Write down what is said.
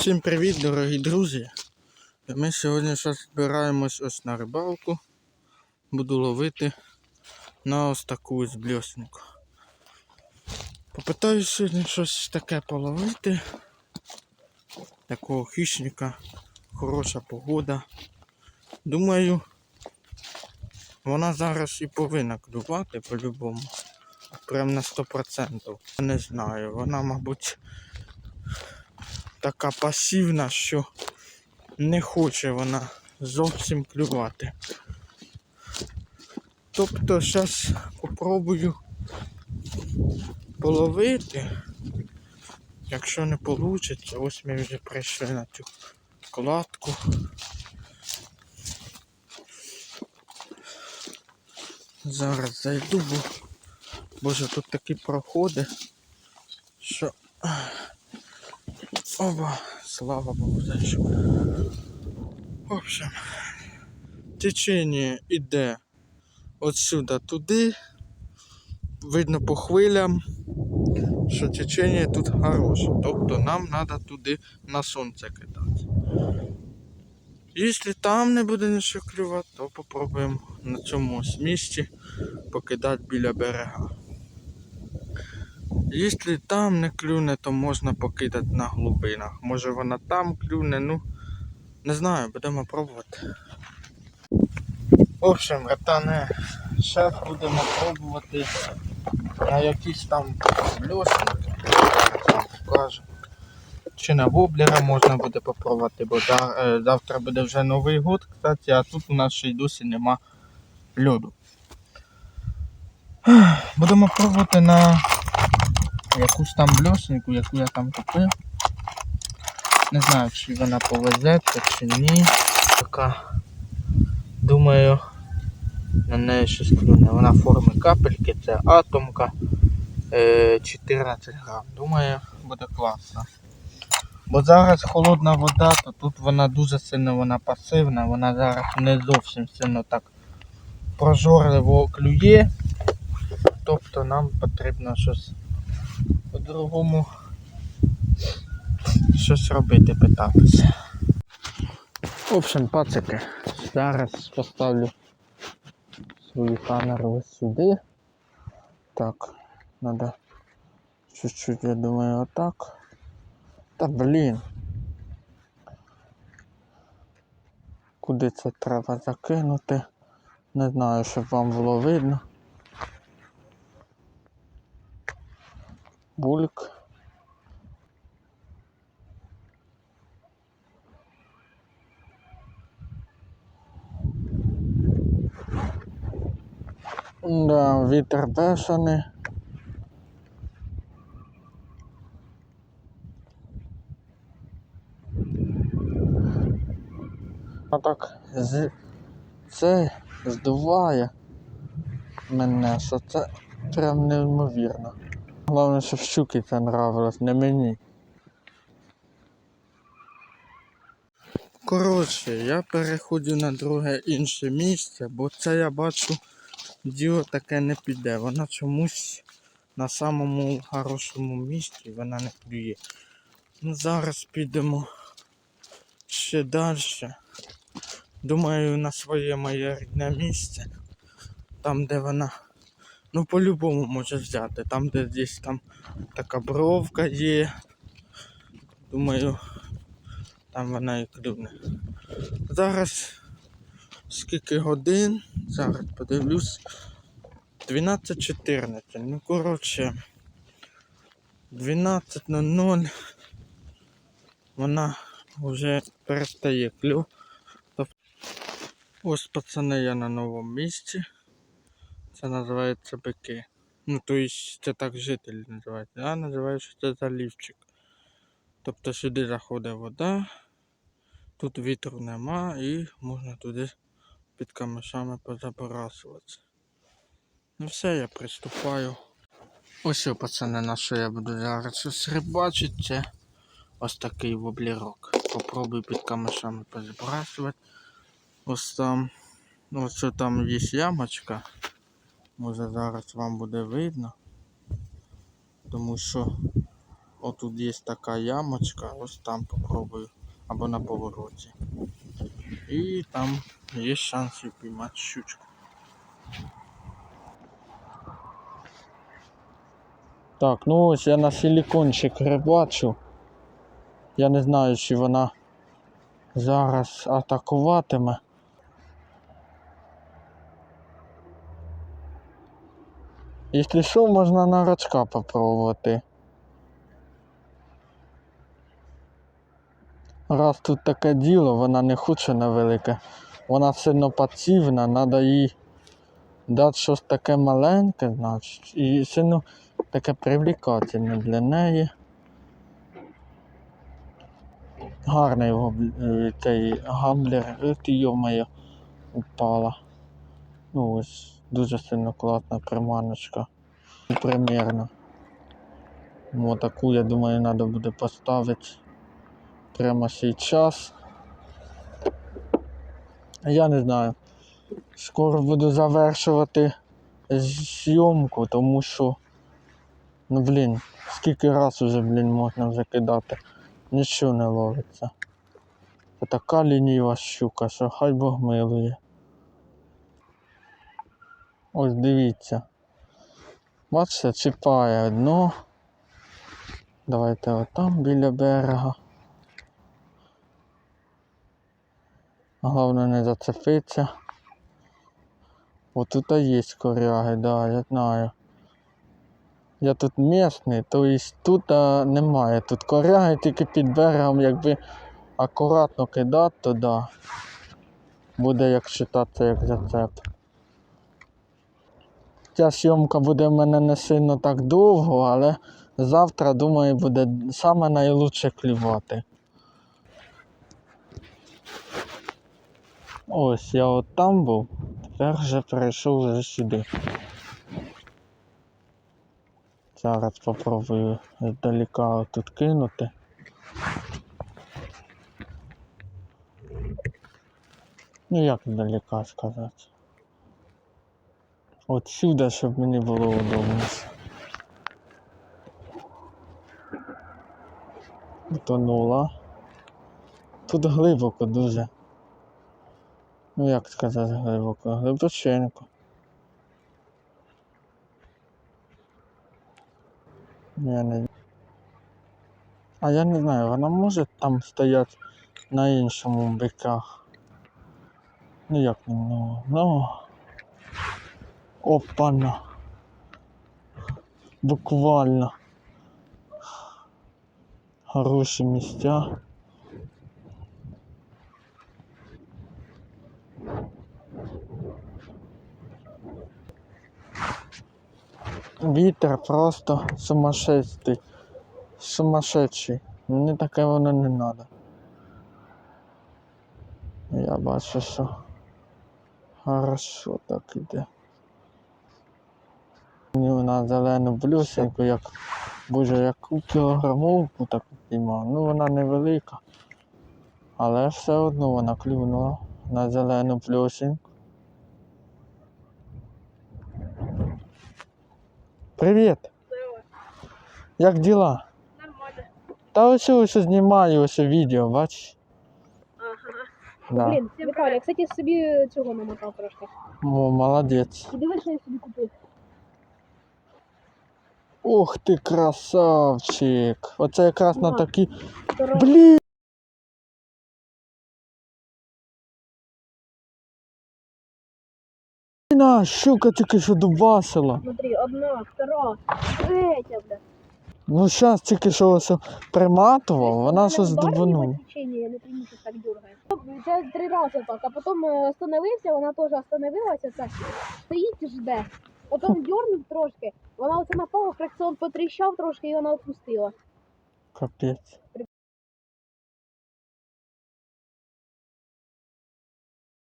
Всім привіт, дорогі друзі! Ми сьогодні щось збираємось ось на рибалку. Буду ловити на ось таку ось бльосненьку. Попитаюсь сьогодні щось таке половити. Такого хищника. Хороша погода. Думаю, вона зараз і повинна клювати по-любому. Прям на 100%. Не знаю, вона, мабуть, така пасивна, що не хоче вона зовсім клювати. Тобто зараз попробую половити. Якщо не вийде, ось ми вже прийшли на цю кладку. Зараз зайду, бо боже тут такі проходи, що Оба, слава Богу, зайшов. В общем, течение іде отсюда туди. Видно по хвилям, що течение тут хороше. Тобто нам треба туди на сонце кидати. Якщо там не буде нічого клювати, то попробуємо на цьому місці покидати біля берега. Якщо там не клюне, то можна покидати на глибинах. Може вона там клюне, ну не знаю, будемо пробувати. В общем, братане, зараз будемо пробувати на якісь там бльосники. Вам покажу. Чи на воблера можна буде попробувати, бо е, завтра буде вже Новий год, кстати, а тут у нас ще й досі нема льоду. Будемо пробувати на якусь там бльосненьку, яку я там купив. Не знаю, чи вона повезеться, чи ні. Така, думаю, на неї щось клюне. Вона форми капельки, це атомка е, 14 грам. Думаю, буде класно. Бо зараз холодна вода, то тут вона дуже сильно вона пасивна, вона зараз не зовсім сильно так прожорливо клює. Тобто нам потрібно щось по-другому щось робити, питатися. В общем, пацики, зараз поставлю свою камеру ось сюди. Так, треба чуть-чуть, я думаю, отак. Та блін. Куди це треба закинути? Не знаю, щоб вам було видно. Бульк. Да, вітер бешений. А так з... це здуває мене, що це прям неймовірно. Головне, щоб щуки це нравилось, не мені. Коротше, я переходжу на друге інше місце, бо це я бачу, діло таке не піде. Вона чомусь на самому хорошому місці вона не клює. Ну зараз підемо ще далі. Думаю, на своє моє рідне місце. Там, де вона ну по-любому може взяти. Там, де десь там така бровка є. Думаю, там вона і клюне. Зараз скільки годин? Зараз подивлюсь. 12.14. Ну коротше. 12.00 вона вже перестає клюв. Тобто, ось пацани я на новому місці. Це називається бики. Ну, то есть це так жителі називають. Я називаю, що це залівчик. Тобто сюди заходить вода, тут вітру нема і можна туди під камешами позабрасуватися. Ну все, я приступаю. Ось пацани, на що я буду зараз рибачити, це ось такий воблерок. Попробую під камешами позабрасувати. Ось там, ось там є ямочка. Може зараз вам буде видно. Тому що Отут є така ямочка, ось там попробую. Або на повороті. І там є шанс піймати щучку. Так, ну ось я на силікончик рибачу. Я не знаю, чи вона зараз атакуватиме. Якщо що, можна на рачка попробувати. Раз тут таке діло, вона не хоче на велике. Вона сильно пасивна, треба їй дати щось таке маленьке, значить, і сильно таке привлекательне для неї. Гарний гоб- е, цей гамблер, Е, ти йо-моє, упала. Ну ось, дуже сильно класна приманочка. Примірно. Ну, таку, я думаю, треба буде поставити прямо зараз. Я не знаю. Скоро буду завершувати зйомку, тому що, ну блін, скільки раз уже, блін, можна закидати. Нічого не ловиться. Це така лініва щука, що хай Бог милує. Ось дивіться. Бачите, чіпає дно. Давайте отам біля берега. Головне не зацепитися. От тут є коряги, да, я знаю. Я тут місний, то есть тут а, немає. Тут коряги тільки під берегом, якби акуратно кидати, то да. Буде як вважатися як зацеп. Ця зйомка буде в мене не сильно так довго, але завтра, думаю, буде саме найлучше клювати. Ось я от там був, тепер вже перейшов вже сюди. Зараз попробую здалека тут кинути. Ну як здалека сказати? От сюди, щоб мені було удобно. Утонула. Тут глибоко дуже. Ну як сказати глибоко? Глибоченько. Я не... А я не знаю, вона може там стояти на іншому биках. Ну як не ну. Опана. Буквально. Хороші місця. Вітер просто сумасшедший. Сумасшедший. Мені таке воно не треба. Я бачу, що хорошо так іде. На зелену блюсеньку, як боже, яку кілограмовку таку піймав. Ну вона невелика. Але все одно вона клюнула на зелену плюсеньку. Привіт! Як діла? Нормально. Та ось ось знімаю ось відео, бачиш? Ага. Да. Блін, Віталій, я, кстати, собі цього намотав трошки. О, молодець. І дивись, що я собі купив. Ух ти красавчик. Оце якраз на такі. Блін! На, щука тільки що дубасила. Смотри, одна, втора, третя, бля. Ну зараз тільки що ось приматував, вона щось дубанула. я не пойму, що так дергає. Це три рази так, а потім е, остановився, вона теж остановилася, це стоїть і жде. Потім дьорнув трошки, вона оце напала, фракціон потріщав трошки і вона опустила. Капець.